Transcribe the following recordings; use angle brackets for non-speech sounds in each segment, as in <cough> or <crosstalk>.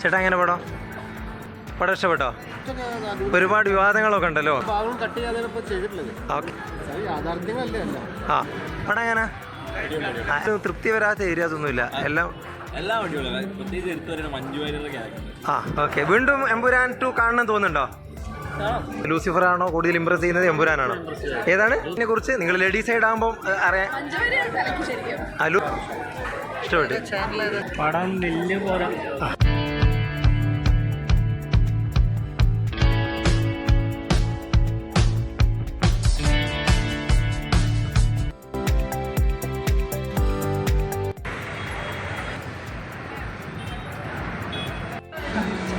ചേട്ടാ എങ്ങനെ പടം? പടം ഇഷ്ടപ്പെട്ടോ? ഒരുപാട് വിവാദങ്ങളൊക്കെ ഉണ്ടല്ലോ. ഭാഗം കട്ട് ചെയ്യാതെ ഇപ്പൊ ചെയ്തിട്ടുള്ളത്. ഓക്കെ. അത് യാഥാർത്ഥ്യങ്ങളല്ലേ ആ പടം എങ്ങനെ? ആരും തൃപ്തി വരാത്ത ഏരിയാസ് ഒന്നുമില്ല. എല്ലാം ആ ഓക്കെ. വീണ്ടും എമ്പുരാൻ ടു കാണണം തോന്നുന്നുണ്ടോ? ലൂസിഫർ ആണോ? കൂടുതൽ ഇമ്പ്രസ് ചെയ്യുന്നത് എമ്പുരാനാണോ ഏതാണ്? ഇതിനെ കുറിച്ച് നിങ്ങൾ ലേഡീസ് സൈഡ് ആകുമ്പോൾ അറിയാൻ ഹലോ ഇഷ്ടപ്പെട്ടു. പടം വലിയ പോരാ.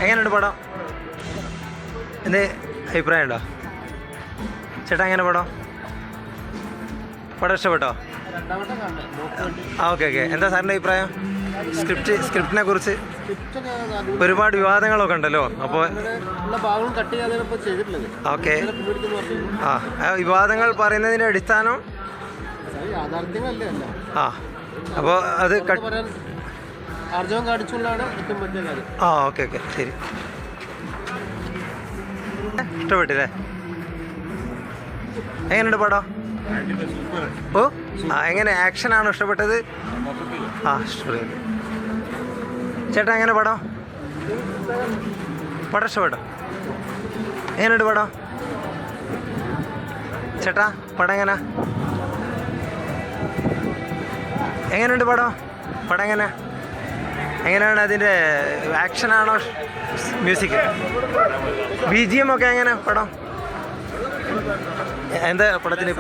എങ്ങനെയുണ്ട് പടം? എന്ത് അഭിപ്രായം ഉണ്ടോ ചേട്ടാ എങ്ങനെ പടം? പടം ഇഷ്ടപ്പെട്ടോ? Okay okay. എന്താ സാറിന്റെ അഭിപ്രായം? സ്ക്രിപ്റ്റ് സ്ക്രിപ്റ്റിനെ കുറിച്ച്? ഒരുപാട് വിവാദങ്ങളൊക്കെ ഉണ്ടല്ലോ അപ്പോൾ ഓക്കെ. ആ വിവാദങ്ങൾ പറയുന്നതിന്റെ അടിസ്ഥാനം? ആ അപ്പോൾ അത് ആ ഓക്കെ ഓക്കെ ശരി. ഇഷ്ടപ്പെട്ടില്ലേ? എങ്ങനെയുണ്ട് പടം? ഓ ആ എങ്ങനെ ആക്ഷൻ ആണോ ഇഷ്ടപ്പെട്ടത്? ആ സ്റ്റോറി ചേട്ടാ എങ്ങനെ പടം? പടം ഇഷ്ടപ്പെട്ടോ? എങ്ങനെയുണ്ട് പടം? ചേട്ടാ പടം എങ്ങനെ? എങ്ങനെയുണ്ട് പടം? പടം എങ്ങനെ? എങ്ങനെയാണ് അതിന്റെ ആക്ഷനാണോ മ്യൂസിക്? ബി ജി എം ഒക്കെ എങ്ങനെ പടം? എന്താ പടത്തിന്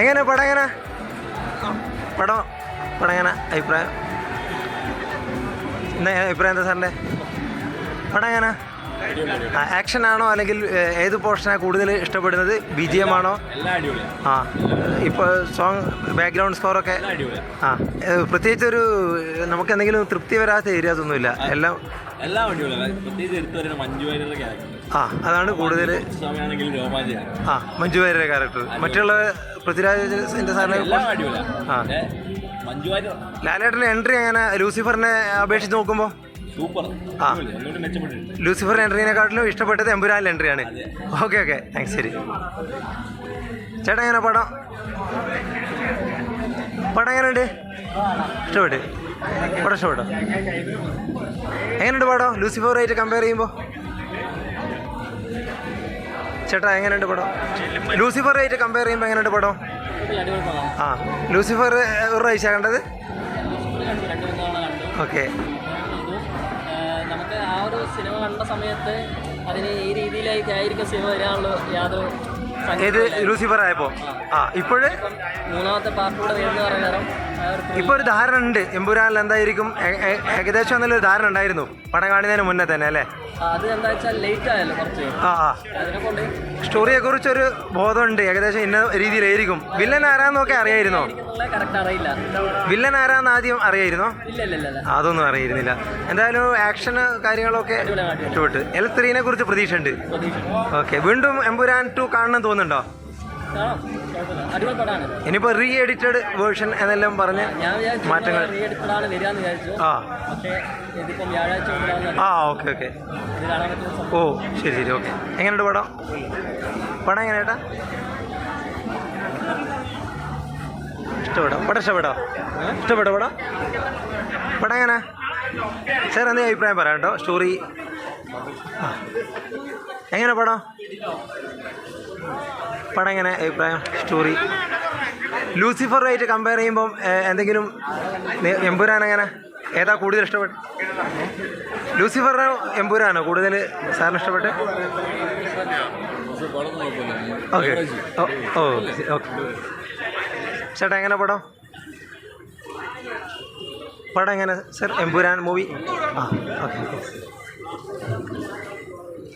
എങ്ങനെ പടം എങ്ങനെ? പടം പടം എങ്ങനെ? അഭിപ്രായം? എന്താ അഭിപ്രായം എന്താ സാറിന്റെ? പടം എങ്ങനെ? ആക്ഷൻ ആണോ അല്ലെങ്കിൽ ഏത് പോർഷനാണ് കൂടുതൽ ഇഷ്ടപ്പെടുന്നത്? ആണോ ആ ഇപ്പോൾ സോങ് ബാക്ക്ഗ്രൗണ്ട് സ്കോർ ഒക്കെ ആ പ്രത്യേകിച്ച് ഒരു നമുക്ക് എന്തെങ്കിലും തൃപ്തി വരാത്ത ഏരിയാസ് ഒന്നുമില്ല. എല്ലാം ആ അതാണ് കൂടുതൽ ആ മഞ്ജു വാര്യരുടെ ക്യാരക്ടർ മറ്റുള്ള പൃഥ്വിരാജിന്റെ സാറിന് ആ. ലാലേട്ടന്റെ എൻട്രി എങ്ങനെ? ലൂസിഫറിനെ അപേക്ഷിച്ച് നോക്കുമ്പോൾ സൂപ്പർ. ആ. ലൂസിഫർ എൻട്രീനെക്കാട്ടിലും ഇഷ്ടപ്പെട്ടത് എമ്പുരാൻ എൻട്രിയാണ് ഓക്കെ ഓക്കെ താങ്ക്സ് ശരി. ചേട്ടാ എങ്ങനെ പടം? പടം എങ്ങനെയുണ്ട്? ഇഷ്ടപ്പെട്ട്? പടം ഇഷ്ടപ്പെട്ടോ? എങ്ങനെയുണ്ട് പടം? ലൂസിഫറായിട്ട് കമ്പയർ ചെയ്യുമ്പോൾ ചേട്ടാ എങ്ങനെയുണ്ട് പടം? ലൂസിഫറായിട്ട് കമ്പയർ ചെയ്യുമ്പോൾ എങ്ങനെയുണ്ട് പടം? ആ ലൂസിഫർ ഒരു പ്രാവശ്യം കണ്ടത്? ഓക്കെ സിനിമ കണ്ട സമയത്ത് അതിന് ഈ രീതിയിലേക്ക് ആയിരിക്കും സിനിമ വരാനുള്ള യാതൊരു ഏത് ലൂസിഫർ ആയപ്പോ? ആ. ഇപ്പോഴ്? മൂന്നാമത്തെ പാർട്ടിയുടെ വരുന്ന പറയുന്നേരം ഇപ്പൊ ഒരു ധാരണ ഉണ്ട്. എമ്പുരാനിൽ എന്തായിരിക്കും? ഏകദേശം എന്നൊരു ധാരണ ഉണ്ടായിരുന്നു. പടം കാണുന്നതിന് മുന്നേ തന്നെ അല്ലേ? അത് എന്താ വെച്ചാൽ ലേറ്റ് ആയല്ലോ കുറച്ച്. ആ ആ. അതിനെ കൊണ്ട് സ്റ്റോറിയെ കുറിച്ചൊരു ബോധമുണ്ട്. ഏകദേശം ഇന്ന രീതിയിലായിരിക്കും. വില്ലൻ ആരാന്നൊക്കെ അറിയായിരുന്നോ? വില്ലൻ ആരാന്ന് ആദ്യം അറിയായിരുന്നോ? അതൊന്നും അറിയിരുന്നില്ല. എന്തായാലും ആക്ഷൻ കാര്യങ്ങളൊക്കെ ഇഷ്ടപ്പെട്ടു. എൽ ത്രീനെ കുറിച്ച് പ്രതീക്ഷ ഉണ്ട് ഓക്കെ വീണ്ടും എമ്പുരാൻ ടു കാണണം തോന്നുന്നുണ്ടോ? അടിപൊളി പടമാണ് ഇനിയിപ്പോൾ റീ എഡിറ്റഡ് വേർഷൻ എന്നെല്ലാം പറഞ്ഞ് മാറ്റങ്ങൾ. എന്ന് വിചാരിച്ചു. ആ. പക്ഷേ ഇതിപ്പം വ്യാഴാഴ്ച ആ ഓക്കെ ഓക്കെ. ഓ ശരി ശരി ഓക്കെ. എങ്ങനെയുണ്ട് പടം? പടം എങ്ങനെ ചേട്ടാ ഇഷ്ടപ്പെടാം. പടം ഇഷ്ടപ്പെടാം. ഇഷ്ടപ്പെട്ടോ പടം? പടം എങ്ങനെ? സാർ എന്തേ അഭിപ്രായം പറയാം കേട്ടോ? സ്റ്റോറി. ആ. എങ്ങനെ പടം? പടം എങ്ങനെ അഭിപ്രായം സ്റ്റോറി ലൂസിഫറുമായിട്ട് കമ്പയർ ചെയ്യുമ്പം എന്തെങ്കിലും എമ്പുരാൻ എങ്ങനെ ഏതാ കൂടുതൽ ഇഷ്ടപ്പെട്ടു? ലൂസിഫറിനോ എമ്പുരാനോ കൂടുതൽ സാറിന് ഇഷ്ടപ്പെട്ട്? Okay oh okay. ചേട്ടാ എങ്ങനെ പടം? പടം എങ്ങനെ? Sir Empuraan movie? ആ ഓക്കെ.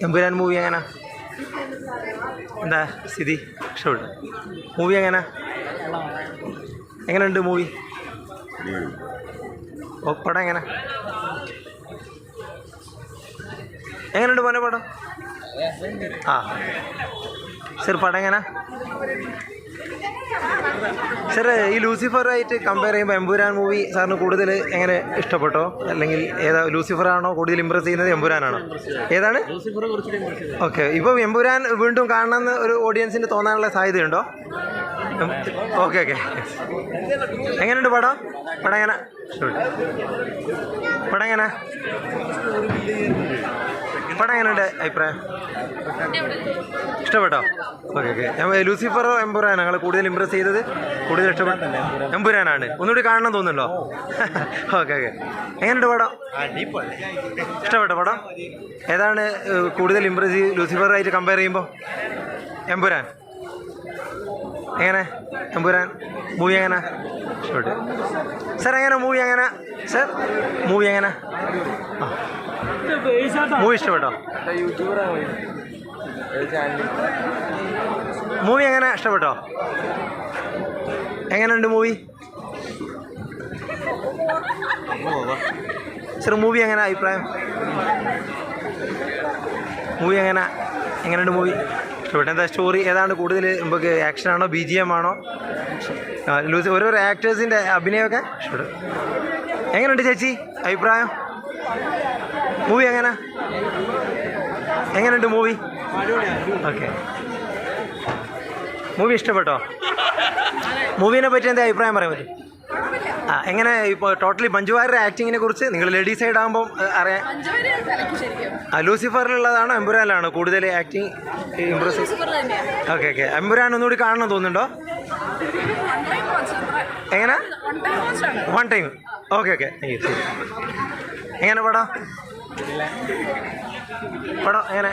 എമ്പുരാൻ മൂവി എങ്ങനെ? എന്താ സ്ഥിതി? ഇഷ്ടപ്പെട്ടു മൂവി എങ്ങനെ? എങ്ങനെയുണ്ട് മൂവി ഓ പടം എങ്ങനെ? എങ്ങനെയുണ്ട് മോനെ പടം? ആ. സർ പടം എങ്ങനെ? സാർ ഈ ലൂസിഫറായിട്ട് കമ്പയർ ചെയ്യുമ്പോൾ എമ്പുരാൻ മൂവി സാറിന് കൂടുതൽ എങ്ങനെ ഇഷ്ടപ്പെട്ടോ? അല്ലെങ്കിൽ ഏതാ ലൂസിഫർ ആണോ കൂടുതൽ ഇമ്പ്രസ് ചെയ്യുന്നത് എമ്പുരാനാണോ? ഏതാണ്? ഓക്കെ ഇപ്പം എമ്പുരാൻ വീണ്ടും കാണണമെന്ന് ഒരു ഓഡിയൻസിന് തോന്നാനുള്ള സാധ്യതയുണ്ടോ? ഓക്കെ ഓക്കെ എങ്ങനെയുണ്ട് പടം? പടം എങ്ങനെ? പടം എങ്ങനെ? പടം എങ്ങനെയുണ്ട് അഭിപ്രായം? ഇഷ്ടപ്പെട്ടോ? Okay okay. ലൂസിഫറോ എംപുരാനോ ഞങ്ങൾ കൂടുതൽ ഇമ്പ്രസ് ചെയ്തത് കൂടുതൽ ഇഷ്ടപ്പെട്ട എംപുരാനാണ് ഒന്നുകൂടി കാണണം തോന്നുന്നുണ്ടോ? <laughs> Okay okay. എങ്ങനെയുണ്ട് പടം? ഇഷ്ടപ്പെട്ടോ പടം? ഏതാണ് കൂടുതൽ ഇമ്പ്രസ് ലൂസിഫറായിട്ട് കമ്പയർ ചെയ്യുമ്പോൾ എമ്പുരാൻ. എങ്ങനെ? തമ്പുരാൻ മൂവി എങ്ങനെ? ഷോട്ട്. സാർ എങ്ങനെ മൂവി എങ്ങനെ? സാർ മൂവി എങ്ങനെ? മൂവി ഇഷ്ടപ്പെട്ടോ? മൂവി എങ്ങനെ? ഇഷ്ടപ്പെട്ടോ? എങ്ങനെയുണ്ട് മൂവി? സാർ മൂവി എങ്ങനെ? അഭിപ്രായം? മൂവി എങ്ങനെ? എങ്ങനെയുണ്ട് മൂവി? ഇഷ്ടപ്പെട്ടു എന്താ സ്റ്റോറി ഏതാണ് കൂടുതൽ നമുക്ക് ആക്ഷൻ ആണോ ബി ജി എം ആണോ? ലൂസ് ഓരോരോ ആക്ടേഴ്സിന്റെ അഭിനയമൊക്കെ? എങ്ങനെയുണ്ട് ചേച്ചി അഭിപ്രായം? മൂവി എങ്ങനെ? എങ്ങനെയുണ്ട് മൂവി ഓക്കെ മൂവി ഇഷ്ടപ്പെട്ടോ? മൂവിനെ പറ്റി എന്താ അഭിപ്രായം പറയാൻ പറ്റും? എങ്ങനെ ഇപ്പോൾ ടോട്ടലി മഞ്ജുവാരുടെ ആക്ടിങ്ങിനെ കുറിച്ച് നിങ്ങൾ ലേഡീസ് സൈഡ് ആകുമ്പോൾ അറിയാം ആ ലൂസിഫറിലുള്ളതാണോ എമ്പുരാനിലാണോ കൂടുതൽ acting impressive okay okay Empuraan ഒന്നുകൂടി കാണണം തോന്നുന്നുണ്ടോ? എങ്ങനെ? One time okay okay thank you എങ്ങനെ പടം? പടം എങ്ങനെ?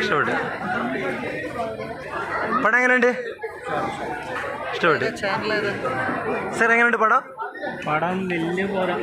ഇഷ്ടപ്പെട്ടു. പടം എങ്ങനെയുണ്ട്? ഇഷ്ടപ്പെട്ടു. സാർ എങ്ങനെയുണ്ട് പടം? പടം വലിയ പോരാ.